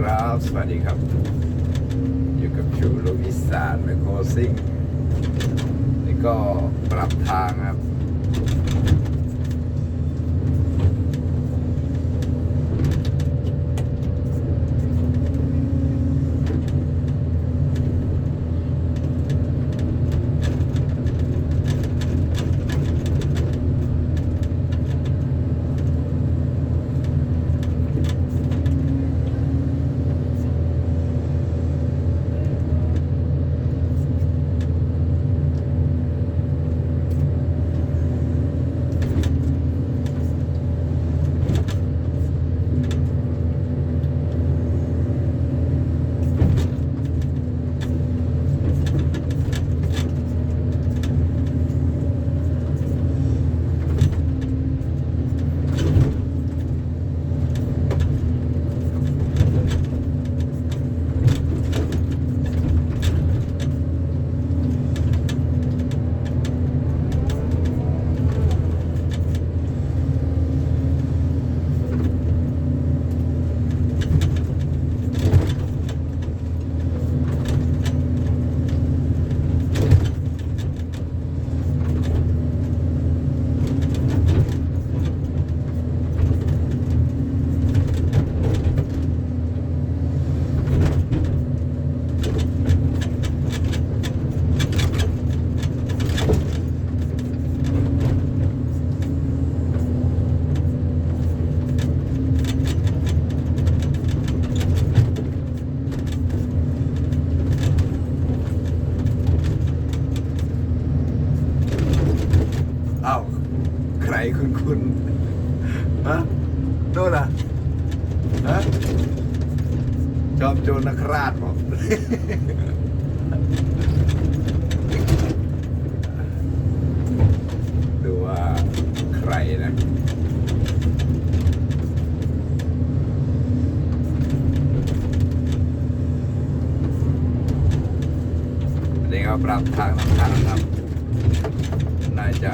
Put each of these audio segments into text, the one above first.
ครับ สวัสดีครับ อยู่กับชูลูกอีสานไมโครซิ่งนี่ก็ปรับทางครับ เอ้า ใครคุณคุณฮะโน่นน่ะฮะจอมโจรนักราชบอกดูว่าใครนะนี่ก็ปรับทางทางครับน่าจะ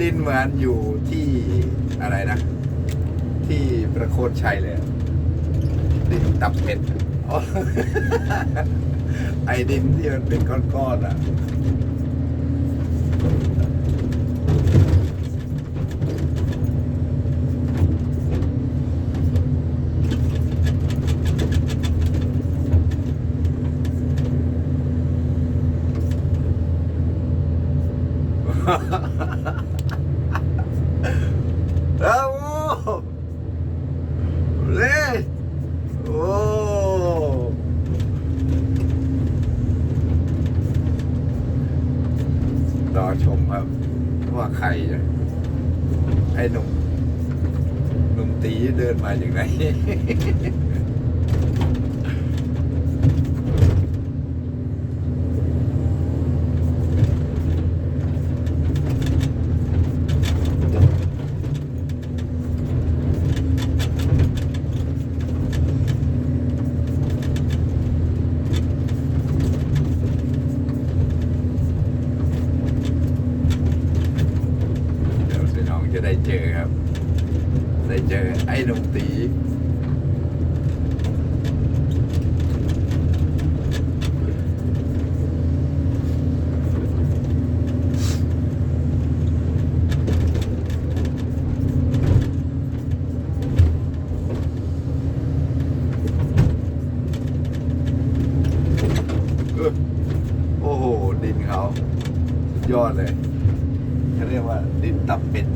ดินเหมือนอยู่ที่อะไรนะ ที่ประโคนชัยเลย ดินตับเป็ดอ๋อไอ้ดินที่มันเป็นก้อนๆอะเอาเล่โอ้ รอชมครับ ว่าใครไอ้หนุ่มหนุ่มตีเดินมาอย่างไหน เดี๋ยวสิน้องจะได้เจอครับ ได้เจอไอ้หนุ่มตี เออ โอ้โห ดินเขา สุดยอดเลยเขาเรียกว่าดินตับเป็ด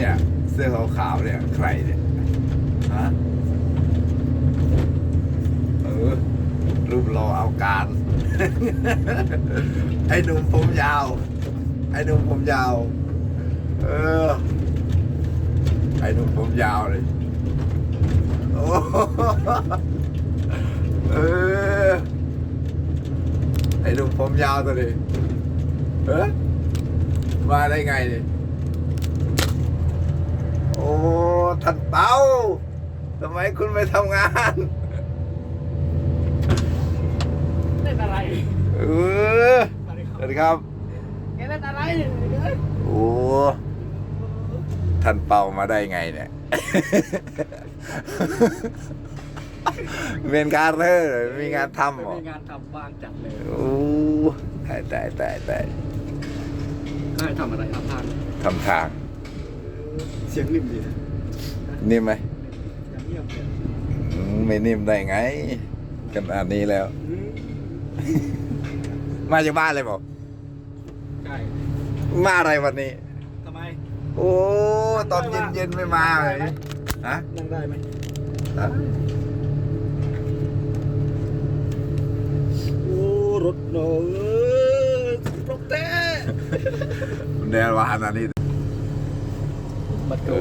เนี่ย เสื้อขาวๆเนี่ย ใครเนี่ย ฮะ เออ รูปรอเอาการ ไอ้หนุ่มผมยาว ไอ้หนุ่มผมยาว เออ ไอ้หนุ่มผมยาวเลย โอ้เออ ไอ้หนุ่มผมยาวตัวนี้เออมาได้ไงเนี่ย ท่านเต้าทำไมคุณไม่ทำงานเล่นอะไรเออสวัสดีครับแกเล่นอะไรโอ้ท่านเป่ามาได้ไงเนี่ยเมียนการเธอมีงานทำไม่เหรอมีงานทำว่างจัดเลยโอ้ตายตายตายตายก็ให้ทำอะไรทำทางทำทาง เสียงนิ่มดีนะนิ่มไหมเสียงเงียบเลยอืมไม่นิ่มได้ไงขนาดนี้แล้วอืมมาจากบ้านเลยบอกใช่มาอะไรวันนี้ทำไม โอ้ตอนเย็นเย็นๆไม่มาเลยฮะนั่งได้ไหมฮะโอ้รถหนอยรถเต้เดินมาขนาดนี้ บัดเอ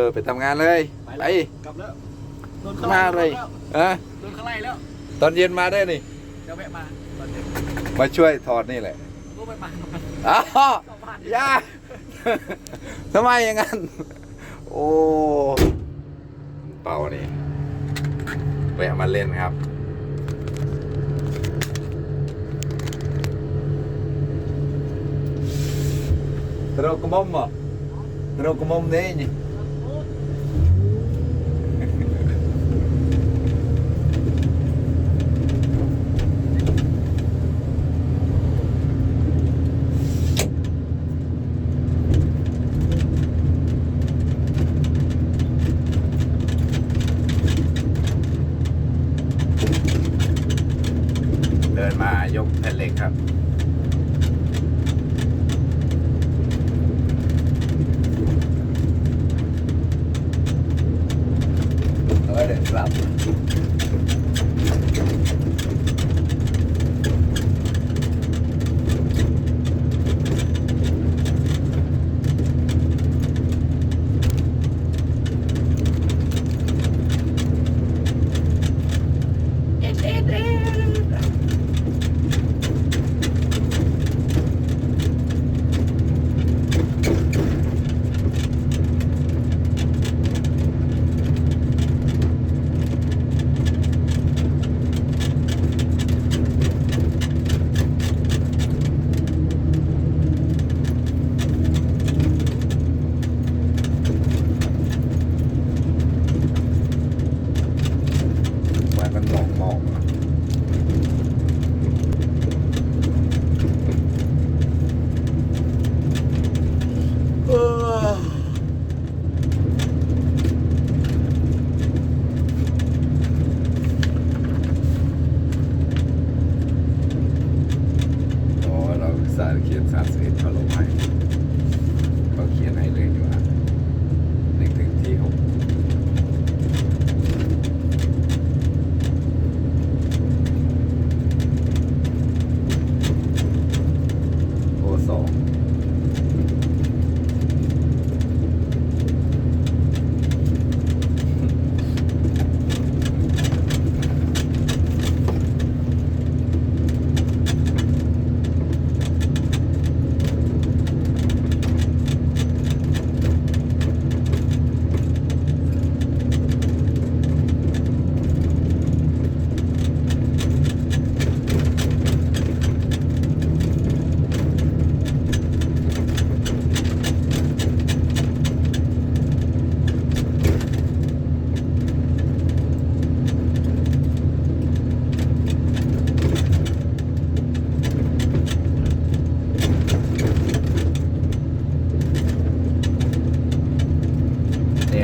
อไปทำงานเลย ไปไปแล้วกลับแล้วโดนเขามาไล่เลยแล้วอะโดนเขาไล่แล้วตอนเย็นมาได้นี่ เดี๋ยวแวะมาตอนเย็นมาช่วยถอดนี่แหละก็ไปมาอ้าวเข้าบ้านย่า ทำไมอย่างนั้น โอ้ เป่านี่แวะมาเล่นครับ Trâu có mông à? Trâu có mông thế nhỉ? เดินมาย กแผ่นเหล็กครับเอาไว้เดิ นกลับ ไว้มันมองมอง เออโอ้เราอุตสาห์เขียนสารสนิทเขาลงให้เขาเขียนให้เลยดีกว่าหนึ่งถึงที่หก โอสอง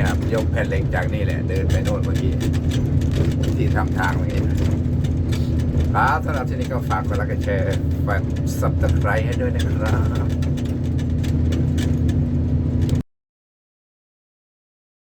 นี่ครับยกแผ่นเหล็กจากนี่แหละ เดินไปโน่นเมื่อกี้ที่ทำทางเมื่อกี้ครับสำหรับที่นี้ก็ฝากกดไลค์กดแชร์ฝากสับตะไคร้ให้ด้วยนะครับ